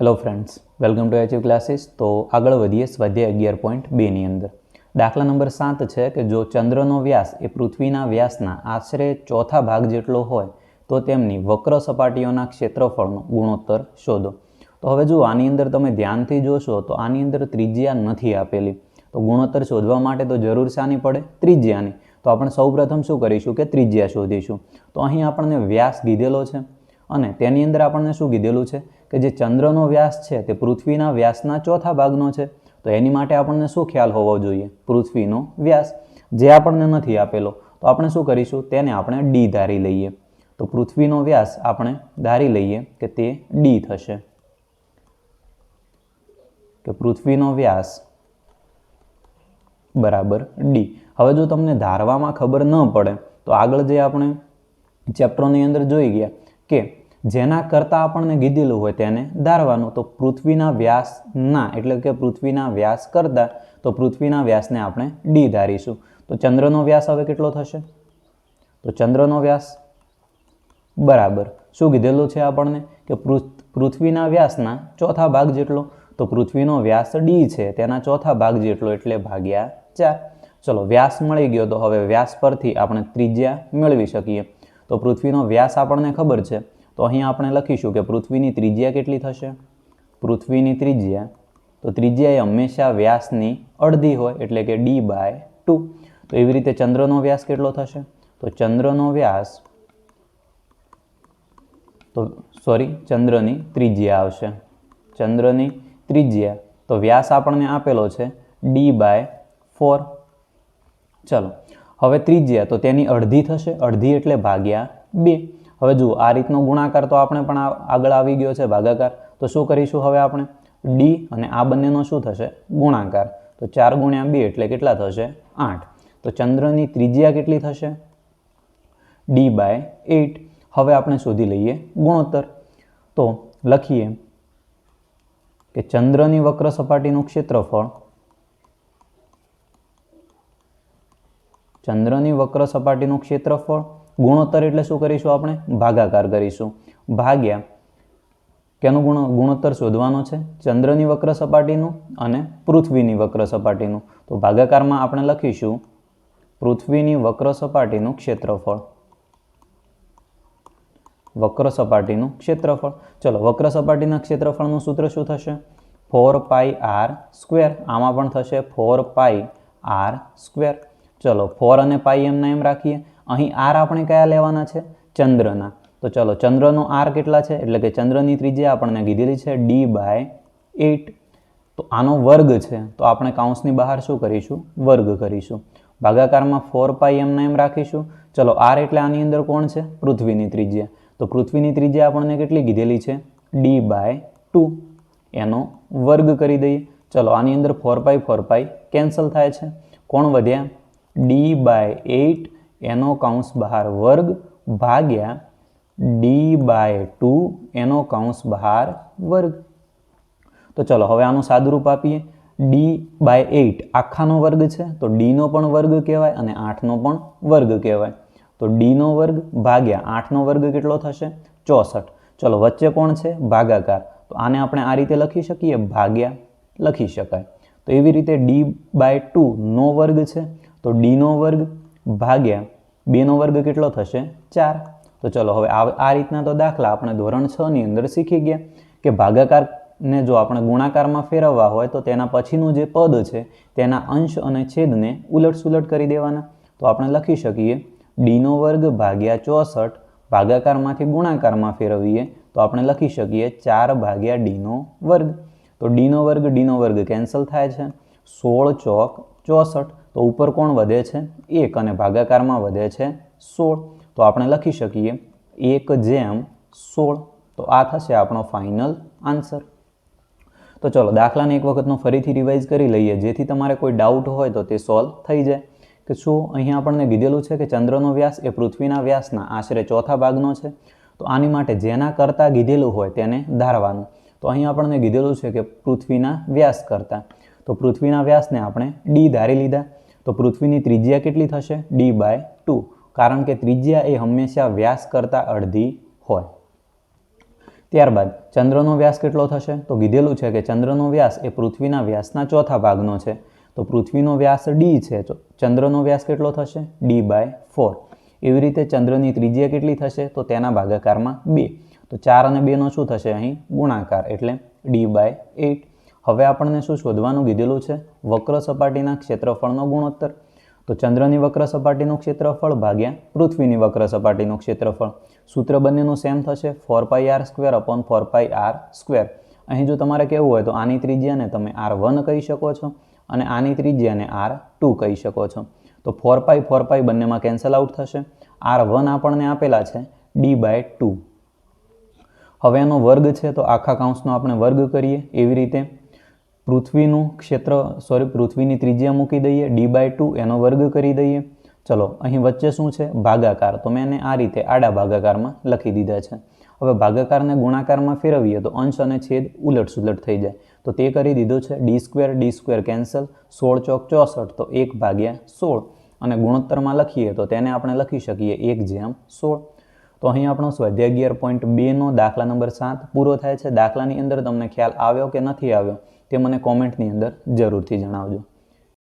Hello friends welcome to HU classes તો આગળ વધીએ સ્વાધ્યાય અગિયાર પોઈન્ટ બેની અંદર. દાખલા નંબર સાત છે કે જો ચંદ્રનો વ્યાસ એ પૃથ્વીના વ્યાસના આશરે ચોથા ભાગ જેટલો હોય, તો તેમની વક્ર સપાટીઓના ક્ષેત્રફળનો ગુણોત્તર શોધો. તો હવે જુઓ આની અંદર તમે ધ્યાનથી જોશો, તો આની અંદર ત્રિજ્યા નથી આપેલી. તો ગુણોત્તર શોધવા માટે તો જરૂર શાની પડે? ત્રિજ્યાની. તો આપણે સૌપ્રથમ શું કરીશું કે ત્રિજ્યા શોધીશું. તો અહીં આપણને વ્યાસ દીધેલો છે. અને તેની અંદર આપણને શું કીધેલું છે કે જે ચંદ્રનો વ્યાસ છે તે પૃથ્વીના વ્યાસના ચોથા ભાગનો છે, તો એની માટે આપણને શું ખ્યાલ હોવો જોઈએ? પૃથ્વીનો વ્યાસ. જે આપણને નથી આપેલો, તો આપણે શું કરીશું? તેને આપણે ડી ધારી લઈએ. તો પૃથ્વીનો વ્યાસ આપણે ધારી લઈએ કે તે ડી થશે. કે પૃથ્વીનો વ્યાસ બરાબર ડી હવે જો તમને ધારવામાં ખબર ન પડે, તો આગળ જે આપણે ચેપ્ટરોની અંદર જોઈ ગયા કે જેના કરતાં આપણને કીધેલું હોય તેને ધારવાનું તો પૃથ્વીના વ્યાસના, એટલે કે પૃથ્વીના વ્યાસ કરતાં, તો પૃથ્વીના વ્યાસને આપણે ડી ધારીશું. તો ચંદ્રનો વ્યાસ હવે કેટલો થશે? તો ચંદ્રનો વ્યાસ બરાબર. શું કીધેલું છે આપણને? કે પૃથ- પૃથ્વીના વ્યાસના ચોથા ભાગ જેટલો, તો પૃથ્વીનો વ્યાસ ડી છે, તેના ચોથા ભાગ જેટલો, એટલે ભાગ્યા ચાર. ચલો, વ્યાસ મળી ગયો તો હવે વ્યાસ પરથી આપણે ત્રિજ્યા મેળવી શકીએ. તો પૃથ્વીનો વ્યાસ આપણને ખબર છે તો અહીં આપણે લખીશું કે પૃથ્વીની ત્રિજ્યા કેટલી થશે? પૃથ્વીની ત્રિજ્યા, તો ત્રિજ્યા એ હંમેશા વ્યાસની અડધી હોય એટલે કે ડી બાય ટુ તો એવી રીતે ચંદ્રનો વ્યાસ કેટલો થશે? તો ચંદ્રનો વ્યાસ, તો સોરી ચંદ્રની ત્રિજ્યા આવશે. ચંદ્રની ત્રિજ્યા, તો વ્યાસ આપણને આપેલો છે ડી બાય ફોર ચલો, હવે ત્રિજ્યા, તો તેની અડધી થશે, અડધી એટલે ભાગ્યા બે. હવે જુઓ, આ રીતનો ગુણાકાર તો આપણે પણ આગળ આવી ગયો છે, ભાગાકાર. તો શું કરીશું હવે આપણે? ડી અને આ બંનેનો શું થશે? ગુણાકાર. તો ચાર ગુણ્યા બે એટલે કેટલા થશે? આઠ. તો ચંદ્રની ત્રિજ્યા કેટલી થશે? ડી બાય એટ હવે આપણે શોધી લઈએ ગુણોત્તર. તો લખીએ કે ચંદ્રની વક્ર સપાટીનું ક્ષેત્રફળ ચંદ્રની વક્ર સપાટીનું ક્ષેત્રફળ ગુણોત્તર એટલે શું કરીશું આપણે? ભાગાકાર કરીશું. ભાગ્યા કેનું ગુણ, ગુણોત્તર શોધવાનો છે? ચંદ્રની વક્ર સપાટીનું અને પૃથ્વીની વક્ર સપાટીનું. તો ભાગાકારમાં આપણે લખીશું પૃથ્વીની વક્ર સપાટીનું ક્ષેત્રફળ. વક્ર સપાટીનું ક્ષેત્રફળ. ચલો, વક્ર સપાટીના ક્ષેત્રફળનું સૂત્ર શું થશે? Four pi R square. આમાં પણ થશે ફોર પાઈ આર સ્ક્વેર. ચલો, ફોર અને પાઈ એમના એમ રાખીએ. અહીં આર આપણે કયા લેવાના છે? ચંદ્રના. તો ચલો, ચંદ્રનો આર કેટલા છે? એટલે કે ચંદ્રની ત્રિજ્યા આપણને કીધેલી છે ડી બાય એટ તો આનો વર્ગ છે. તો આપણે કાઉન્સની બહાર શું કરીશું? વર્ગ કરીશું. ભાગાકારમાં ફોર પાઈ એમના એમ રાખીશું. ચલો, આર એટલે આની અંદર કોણ છે? પૃથ્વીની ત્રિજ્યા. તો પૃથ્વીની ત્રિજ્યા આપણને કેટલી કીધેલી છે? ડી બાય ટુ એનો વર્ગ કરી દઈએ. ચલો, આની અંદર four pi four pi cancel થાય છે. કોણ વધ્યા? ડી બાય એટ એનો કાઉન્સ બહાર વર્ગ ભાગ્યા ડી બાય ટુ એનો કાઉન્સ બહાર વર્ગ. તો ચલો હવે આનું સાદુરૂપ આપીએ. ડી બાય એઇટ આખાનો વર્ગ છે, તો ડીનો પણ વર્ગ કહેવાય અને આઠનો પણ વર્ગ કહેવાય. તો ડીનો વર્ગ ભાગ્યા આઠનો વર્ગ કેટલો થશે? ચોસઠ. ચલો વચ્ચે કોણ છે? ભાગાકાર. તો આને આપણે આ રીતે લખી શકીએ, ભાગ્યા લખી શકાય. તો એવી રીતે ડી બાય ટુ નો વર્ગ છે, તો ડીનો વર્ગ ભાગ્યા બેનો વર્ગ કેટલો થશે? ચાર. તો ચલો, હવે આ રીતના તો દાખલા આપણે ધોરણ છની અંદર શીખી ગયા કે ભાગાકારને જો આપણે ગુણાકારમાં ફેરવવા હોય તો તેના પછીનું જે પદ છે, તેના અંશ અને છેદને ઉલટસુલટ કરી દેવાના. તો આપણે લખી શકીએ, ડીનો વર્ગ ભાગ્યા ચોસઠ ભાગાકારમાંથી ગુણાકારમાં ફેરવીએ તો આપણે લખી શકીએ ચાર ભાગ્યા ડીનો વર્ગ. તો ડીનો વર્ગ ડીનો વર્ગ કેન્સલ થાય છે. સોળ ચોક ચોસઠ, તો ઉપર કોણ વધે છે? એક અને ભાગાકારમાં વધે છે સોળ. તો આપણે લખી શકીએ એક જેમ સોળ. તો આ થશે આપણો ફાઇનલ આન્સર તો ચલો, દાખલાને એક વખતનો ફરીથી રિવાઇઝ કરી લઈએ. જેથી તમારે કોઈ ડાઉટ હોય તો તે સોલ્વ થઈ જાય. કે શું અહીંયા આપણને કીધેલું છે કે ચંદ્રનો વ્યાસ એ પૃથ્વીના વ્યાસના આશરે ચોથા ભાગનો છે? તો આની માટે જેના કરતાં કીધેલું હોય તેને ધારવાનું. તો અહીં આપણને કીધેલું છે કે પૃથ્વીના વ્યાસ કરતાં. તો પૃથ્વીના વ્યાસને આપણે ડી ધારી લીધા. તો પૃથ્વીની ત્રિજ્યા કેટલી થશે? ડી બાય ટુ કારણ કે ત્રિજ્યા એ હંમેશા વ્યાસ કરતાં અડધી હોય. ત્યારબાદ ચંદ્રનો વ્યાસ કેટલો થશે? તો કીધેલું છે કે ચંદ્રનો વ્યાસ એ પૃથ્વીના વ્યાસના ચોથા ભાગનો છે. તો પૃથ્વીનો વ્યાસ ડી છે. ચંદ્રનો વ્યાસ કેટલો થશે? ડી બાય ફોર એવી રીતે ચંદ્રની ત્રિજ્યા કેટલી થશે? તો તેના ભાગાકારમાં બે. તો ચાર અને બેનો શું થશે? અહીં ગુણાકાર. એટલે ડી બાય એઇટ હવે આપણને શું શોધવાનું કીધેલું છે? વક્ર સપાટીના ક્ષેત્રફળનો ગુણોત્તર. તો ચંદ્રની વક્ર સપાટીનું ક્ષેત્રફળ ભાગ્યા પૃથ્વીની વક્ર સપાટીનું ક્ષેત્રફળ. સૂત્ર બંનેનું સેમ થશે four pi R square upon four pi R square અહીં જો તમારે કહેવું હોય તો આની ત્રિજ્યાને તમે આર વન કહી શકો છો અને આની ત્રિજ્યાને આર ટુ કહી શકો છો. તો ફોર પાઈ ફોર પાઈ બંનેમાં કેન્સલ આઉટ થશે. આર વન આપણને આપેલા છે ડી બાય ટુ હવે એનો વર્ગ છે તો આખા કાઉન્સનો આપણે વર્ગ કરીએ એવી રીતે. પૃથ્વીનું ક્ષેત્ર સોરી પૃથ્વીની ત્રિજ્યા મૂકી દઈએ ડી બાય ટુ એનો વર્ગ કરી દઈએ. ચલો, અહીં વચ્ચે શું છે? ભાગાકાર. તો મેં એને આ રીતે આડા ભાગાકારમાં લખી દીધા છે. હવે ભાગાકારને ગુણાકારમાં ફેરવીએ તો અંશ અને છેદ ઉલટ સુલટ થઈ જાય. તો તે કરી દીધું છે D square D square cancel સોળ ચોક ચોસઠ, તો એક ભાગ્યા સોળ. અને ગુણોત્તરમાં લખીએ તો તેને આપણે લખી શકીએ એક જેમ સોળ. તો અહીં આપણો સ્વાધ્યાય અગિયાર પોઈન્ટ બેનો દાખલા નંબર સાત પૂરો થાય છે. દાખલાની અંદર તમને ખ્યાલ આવ્યો કે નથી આવ્યો? તે મને કોમેન્ટની અંદર જરૂરથી જણાવજો.